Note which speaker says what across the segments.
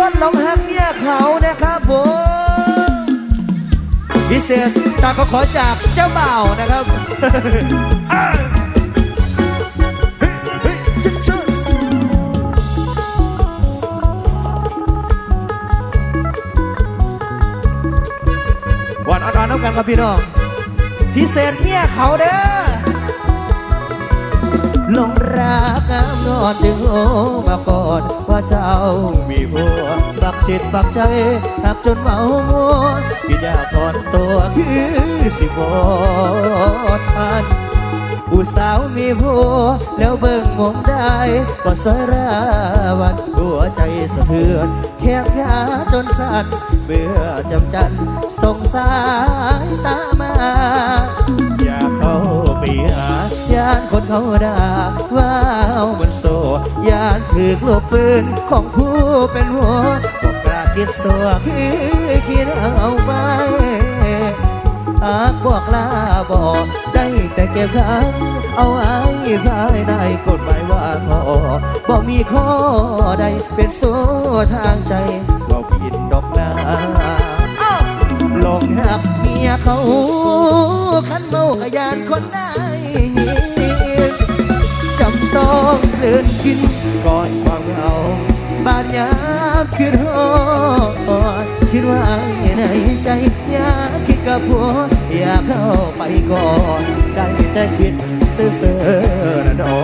Speaker 1: คนหลงหักเนี่ยเขานะครับผมพิเศษตามก็ขอจากเจ้าบ่าวนะครับอ่าฮ้ยเฮ้ยจิ๊บจิ๊บวันอ่อนๆน้ำกันครับพี่น้องพิเศษเนี่ยเขาเด้อหลงรัก อนจึงโอมาก่อนว่าเจ้ามีหัวฝักจิตฝักใจหักจนเมามัวพี่อยากถอนตัวคือสิบอทันผู้สาวมีผัวแล้วเบิ่งมองได้ก็สอยราวันหัวใจสะเทือนแค่ขาจนสั่นเมื่อจำจันส่งสายตามา อยากเข้าไปหาานคนเขาด่าว่าเอามันโซยานถือลูกปืนของผู้เป็นหัวบอกกล้าคิดตัวคือคิดเอาไปหากบอกลาบอกได้แต่เก็บขังเอาไว้ภายในกฎหมายว่าขอบอกมีข้อใดเป็นโซทางใจบอกผิดดอกนาลงหักเมียเขาขันเมากะยานคนได้ยิ เดินกินก่อนความเหงาบาดยามคืนหอนคิดว่าในใจอยากคิดกับผัวอยากเข้าไปก่อนได้แต่คิดเสื่อเสื่อนะดอ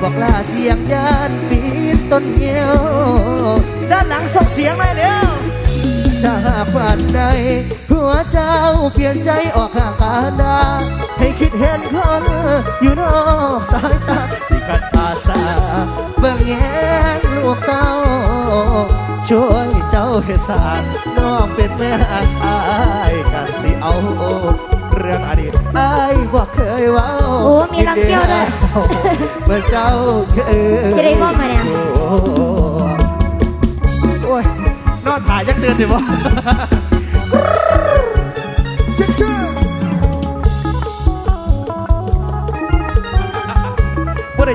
Speaker 1: บอกลาเสียงญาติปีนต้นเงี้ยวด้านหลังส่งเสียงหน่อยเดียวถ้าหากวันใดหัวเจ้าเปลี่ยนใจออกห่างกันดาให้คิดเห็นคนอยู่นอกสายตา กัดอาสาเบิ่งแง่ลูกเต้า ช่วยเจ้าให้สารน้องเป็นแม่อายกัสิเอา เรื่องอดีตอายบอกเคยเว่า
Speaker 2: โอ้มีลำเกี้ยวด้วย
Speaker 1: เมื่อเจ้าเคย
Speaker 2: จะได้มอบมาเนี่ย
Speaker 1: โอ้ยนอนถ่ายยักเตือนดิบ่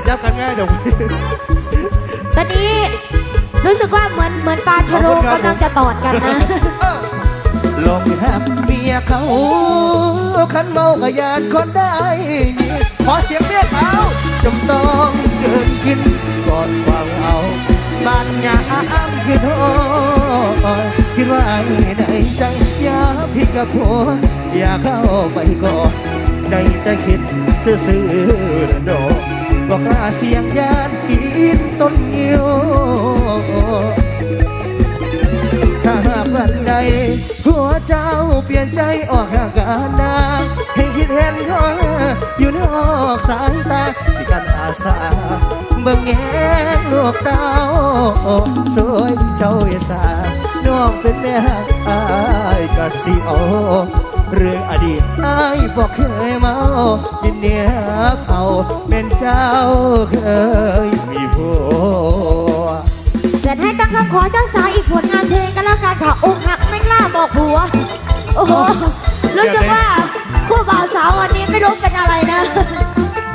Speaker 1: จับกันง่ายเดี๋ยว
Speaker 2: ตอนนี้รู้สึกว่าเหมือนเหมือนปลาชะโด
Speaker 1: ขอบคุณครับ
Speaker 2: กำลังจะตอดกันนะ
Speaker 1: ลงแฮบเมียเขาขันเมากะยานคนได้ยินขอเสียงเรียกเอาจำต้องเกินกินก่อนความเอาบ้านยาอ้ามคือโทษคิดว่าในใจอยาพี่กับผัวอยากเข้าไปก่อนได้แต่คิดซื่อๆดอก บอกล้าเสียงยานปีนต้นเงี้ยวถ้าหากวันใด หัวเจ้าเปลี่ยนใจออกห่างกันนาให้คิดเห็นคนอยู่นอกสายตา สิกันอาสาเบิ่งแงลูกเต้าสวยเจ้าอย่าสาน้องเป็นแม่อายก็สิเอ เรื่องอดีตอายบอกเคยเมายินเนียบเอาเป็นเจ้าเคยมีผัว
Speaker 2: เสร็จให้ตั้งคำขอเจ้าสาวอีกผลงานเพลงกันแล้วกันค่ะอกหักไม่กล้าบอกผัว โอ้โหรู้สึกว่าคู่บ่าวสาววันนี้ไม่รู้เป็นอะไรนะ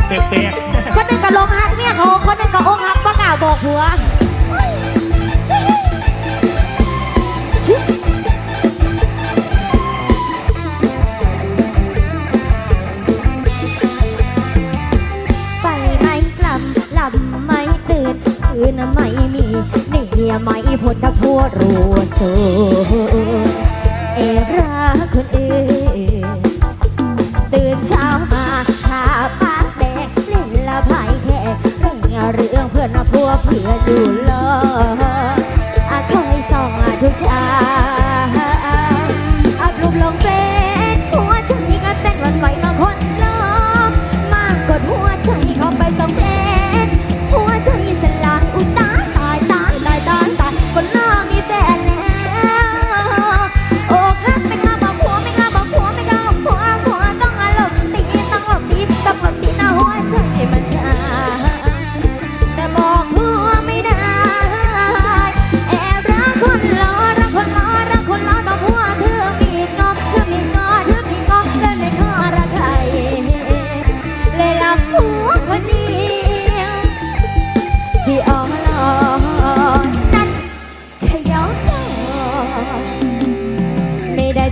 Speaker 3: เปียก
Speaker 2: คนหนึ่งกับลงหักเนี่ยเขาคนหนึ่งกับอกหักประกล้าบอกผัว นี่ไม่พ้นทับพัวรัวสูเอรักคนอื่น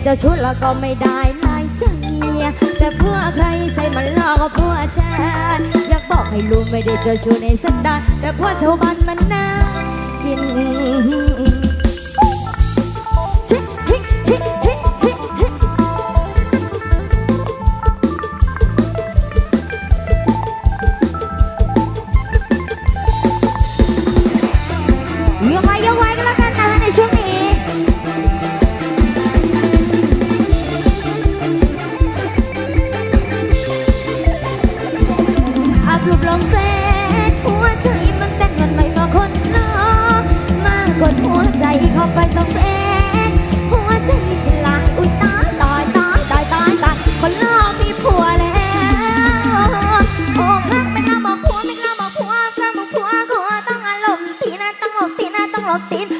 Speaker 2: จ้าชุดแล้วก็ไม่ได้นายใจจะเพื่อใครใส่มันลอกเพื่อฉันอยากบอกให้รู้ไม่ได้เจ้าชู้ในสันดาแต่พ่อชาวบ้านมันน่ากิน routine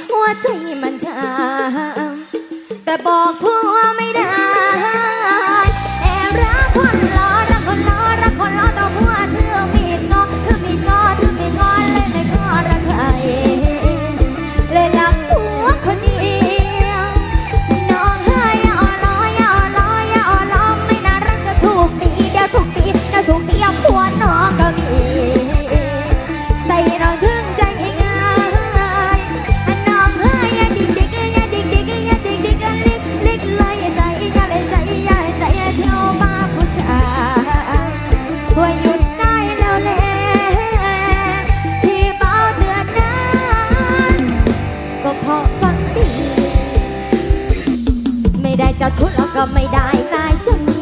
Speaker 2: ไม่ได้ตายจะเมี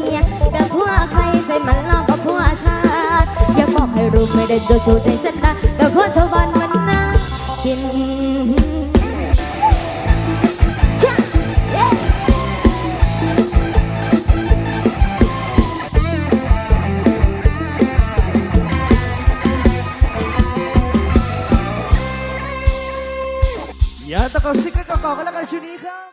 Speaker 2: แต่พวกใครใส่มันลอกก็พวกชาติอยากบอกให้รู้ไม่ได้โดนชูใจเส้นตาแต่คอชาวบ้านวันน่ากิน
Speaker 1: อย่าตะโกนสิกก็ก่อกันแล้วกันชุดนี้ครับ